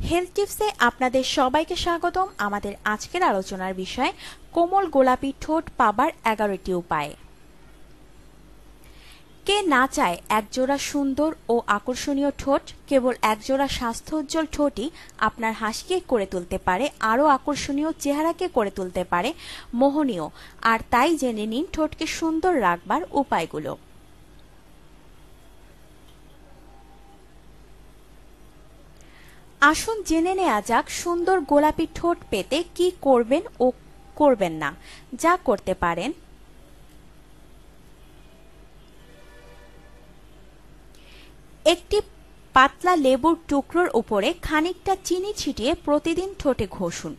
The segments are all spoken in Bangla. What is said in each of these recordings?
হেলথ টিপসে আপনাদের সবাইকে স্বাগতম আমাদের আজকের আলোচনার বিষয় কোমল গোলাপি ঠোঁট পাবার এগারোটি উপায়। কে না চায় একজোড়া সুন্দর ও আকর্ষণীয় ঠোঁট, কেবল একজোড়া স্বাস্থ্যোজ্জ্বল ঠোঁটই আপনার হাসিকে করে তুলতে পারে, আরও আকর্ষণীয় চেহারাকে করে তুলতে পারে, মোহনীয়। আর তাই জেনে নিন ঠোঁটকে সুন্দর রাখবার উপায়গুলো। আসুন জেনে নেওয়া যাক সুন্দর গোলাপি ঠোঁট পেতে কি করবেন ও করবেন না। যা করতে পারেন। একটি পাতলা লেবুর টুকরোর উপরে খানিকটা চিনি ছিটিয়ে প্রতিদিন ঠোঁটে ঘষুন।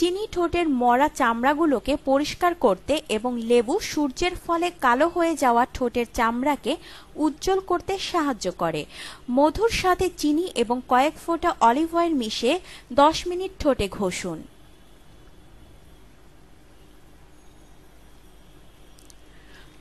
চিনি ঠোঁটের মরা চামড়াগুলোকে পরিষ্কার করতে এবং লেবু সূর্যের ফলে কালো হয়ে যাওয়া ঠোঁটের চামড়াকে উজ্জ্বল করতে সাহায্য করে। মধুর সাথে চিনি এবং কয়েক ফোঁটা অলিভ অয়েল মিশিয়ে দশ মিনিট ঠোঁটে ঘষুন।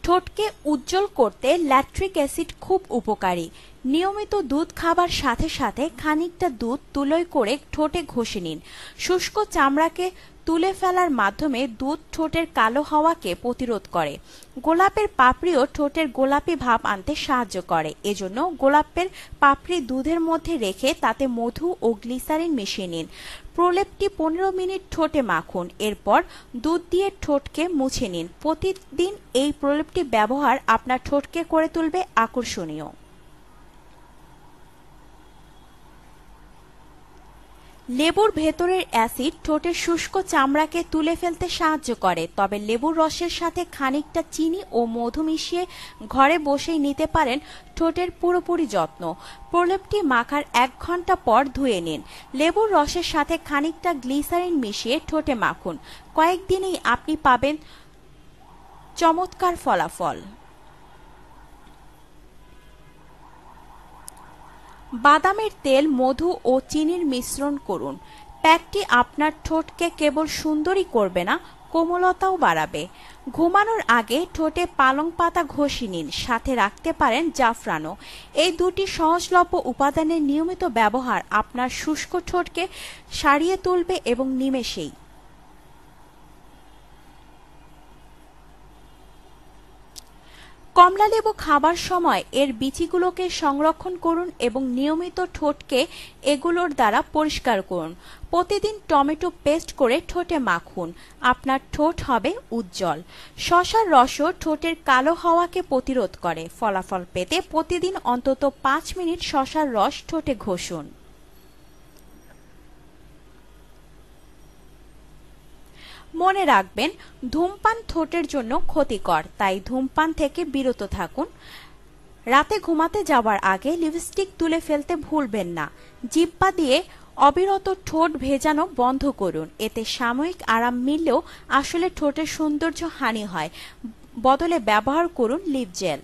ঠোঁটকে উজ্জ্বল করতে ল্যাট্রিক অ্যাসিড খুব উপকারী। নিয়মিত দুধ খাবার সাথে সাথে খানিকটা দুধ তুলোয় করে ঠোঁটে ঘষে নিন। শুষ্ক চামড়াকে তুলে ফেলার মাধ্যমে দুধ ঠোঁটের কালো হওয়াকে প্রতিরোধ করে। গোলাপের পাপড়িও ঠোঁটের গোলাপি ভাব আনতে সাহায্য করে। এজন্য গোলাপের পাপড়ি দুধের মধ্যে রেখে তাতে মধু ও গ্লিসারিন মিশিয়ে নিন। প্রলেপটি পনেরো মিনিট ঠোঁটে মাখুন। এরপর দুধ দিয়ে ঠোঁটকে মুছে নিন। প্রতিদিন এই প্রলেপটি ব্যবহার আপনার ঠোঁটকে করে তুলবে আকর্ষণীয়। লেবুর ভেতরের অ্যাসিড ঠোঁটের শুষ্ক চামড়াকে তুলে ফেলতে সাহায্য করে, তবে লেবুর রসের সাথে খানিকটা চিনি ও মধু মিশিয়ে ঘরে বসেই নিতে পারেন ঠোঁটের পুরোপুরি যত্ন। প্রলেপটি মাখার এক ঘণ্টা পর ধুয়ে নিন। লেবুর রসের সাথে খানিকটা গ্লিসারিন মিশিয়ে ঠোঁটে মাখুন। কয়েকদিনেই আপনি পাবেন চমৎকার ফলাফল। বাদামের তেল, মধু ও চিনির মিশ্রণ করুন। প্যাকটি আপনার ঠোঁটকে কেবল সুন্দরই করবে না, কোমলতাও বাড়াবে। ঘুমানোর আগে ঠোঁটে পালং পাতা ঘষি নিন, সাথে রাখতে পারেন জাফরানো এই দুটি সহজলভ্য উপাদানের নিয়মিত ব্যবহার আপনার শুষ্ক ঠোঁটকে সারিয়ে তুলবে এবং নিমেষেই। কমলালেবু খাবার সময় এর বিচিগুলোকে সংরক্ষণ করুন এবং নিয়মিত ঠোঁটকে এগুলোর দ্বারা পরিষ্কার করুন। প্রতিদিন টমেটো পেস্ট করে ঠোঁটে মাখুন। আপনার ঠোঁট হবে উজ্জ্বল। শশার রসও ঠোঁটের কালো হওয়াকে প্রতিরোধ করে। ফলাফল পেতে প্রতিদিন অন্তত পাঁচ মিনিট শশার রস ঠোঁটে ঘষুন। মনে রাখবেন, ধূমপান ঠোঁটের জন্য ক্ষতিকর, তাই ধূমপান থেকে বিরত থাকুন। রাতে ঘুমাতে যাওয়ার আগে লিপস্টিক তুলে ফেলতে ভুলবেন না। জিব্বা দিয়ে অবিরত ঠোঁট ভেজানো বন্ধ করুন। এতে সাময়িক আরাম মিললেও আসলে ঠোঁটের সৌন্দর্য হানি হয়। বদলে ব্যবহার করুন লিপ জেল।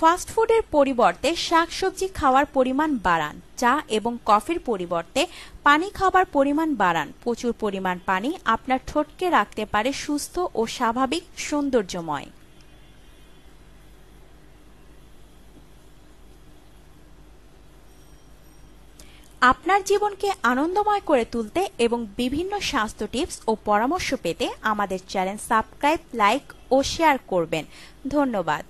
ফাস্টফুডের পরিবর্তে শাকসবজি খাওয়ার পরিমাণ বাড়ান, চা এবং কফির পরিবর্তে পানি খাবার পরিমাণ বাড়ান। প্রচুর পরিমাণ পানি আপনার ঠোঁটকে রাখতে পারে সুস্থ ও স্বাভাবিক সৌন্দর্যময়। আপনার জীবনকে আনন্দময় করে তুলতে এবং বিভিন্ন স্বাস্থ্য টিপস ও পরামর্শ পেতে আমাদের চ্যানেল সাবস্ক্রাইব, লাইক ও শেয়ার করবেন। ধন্যবাদ।